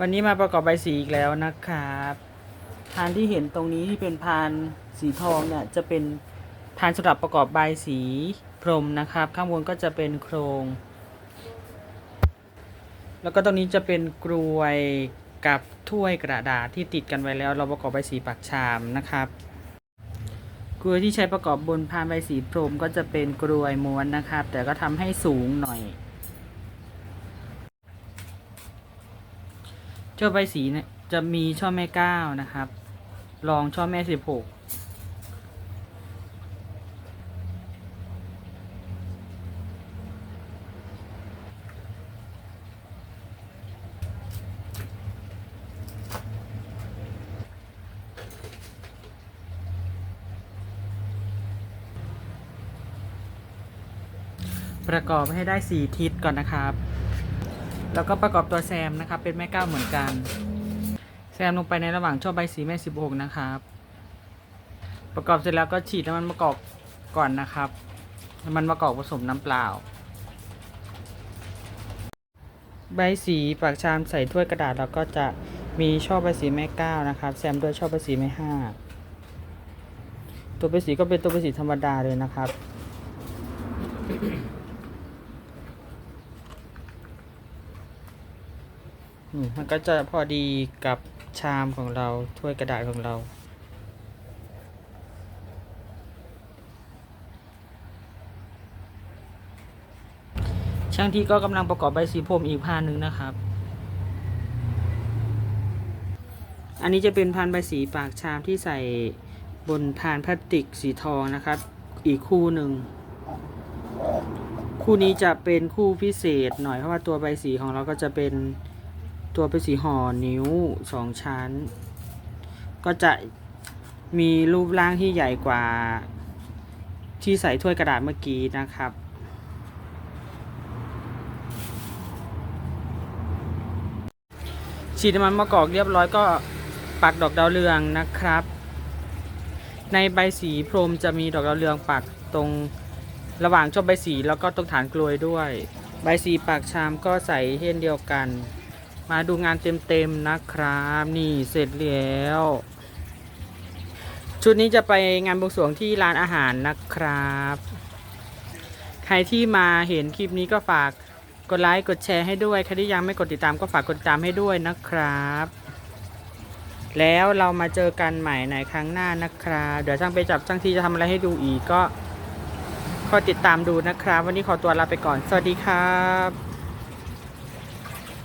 วันนี้มาประกอบใบสีอีกแล้วนะครับพานที่เห็นตรงนี้ที่เป็นพานสีทองเนี่ยจะเป็นพานสำหรับประกอบใบสีพรมนะครับ ข้างบนก็จะเป็นโครง แล้วก็ตรงนี้จะเป็นกรวยกับถ้วยกระดาษที่ติดกันไว้แล้ว เราประกอบใบสีปักชามนะครับกรวยที่ใช้ประกอบบนพานใบสีพรมก็จะเป็นกรวยม้วนนะครับ แต่ก็ทำให้สูงหน่อย จ้าใบสีเนี่ยจะมีช่อแม่เก้านะครับ รองช่อแม่สิบหกประกอบให้ได้สี่ทิศก่อนนะครับ แล้วก็ประกอบตัวแซมนะครับ เป็นแม่เก้าเหมือนกัน แซมลงไปในระหว่างช่อใบสีแม่สิบหกนะครับ ประกอบเสร็จแล้วก็ฉีดน้ำมันมะกอกก่อนนะครับน้ำมันมะกอกผสมน้ำเปล่า ใบสีปากชามใส่ถ้วยกระดาษแล้วก็จะมีช่อใบสีแม่ก้านะครับ แซมด้วยช่อใบสีแม่ห้าตัวใบสีก็เป็นตัวใบสีธรรมดาเลยนะครับ มมันก็จะพอดีกับชามของเราถ้วยกระดาษของเราช่างที่ก็กำลังประกอบใบสีพรมอีกพานหนึ่งนะครับ อันนี้จะเป็นพานใบสีปากชามที่ใส่บนพานพลาสติกสีทองนะครับ อีกคู่หนึ่ง คู่นี้จะเป็นคู่พิเศษหน่อยเพราะว่าตัวใบสีของเราก็จะเป็น ตัวเป็นสีห่อนิ้วสองชั้น ก็จะมีรูปร่างที่ใหญ่กว่า ที่ใส่ถ้วยกระดาษเมื่อกี้นะครับ ฉีดน้ำมันมะกอกเรียบร้อยก็ปักดอกดาวเรืองนะครับ ในใบสีพรมจะมีดอกดาวเรืองปักตรงระหว่างช่อใบสีแล้วก็ตรงฐานกลวยด้วย ใบสีปากชามก็ใส่เช่นเดียวกัน มาดูงานเต็มๆนะครับ นี่เสร็จแล้ว ชุดนี้จะไปงานบวงสรวงที่ร้านอาหารนะครับ ใครที่มาเห็นคลิปนี้ก็ฝากกดไลค์กดแชร์ให้ด้วย ใครที่ยังไม่กดติดตามก็ฝากกดติดตามให้ด้วยนะครับ แล้วเรามาเจอกันใหม่ในครั้งหน้านะครับ เดี๋ยวช่างไปจับช่างที่จะทำอะไรให้ดูอีกก็คอยติดตามดูนะครับ วันนี้ขอตัวลาไปก่อน สวัสดีครับ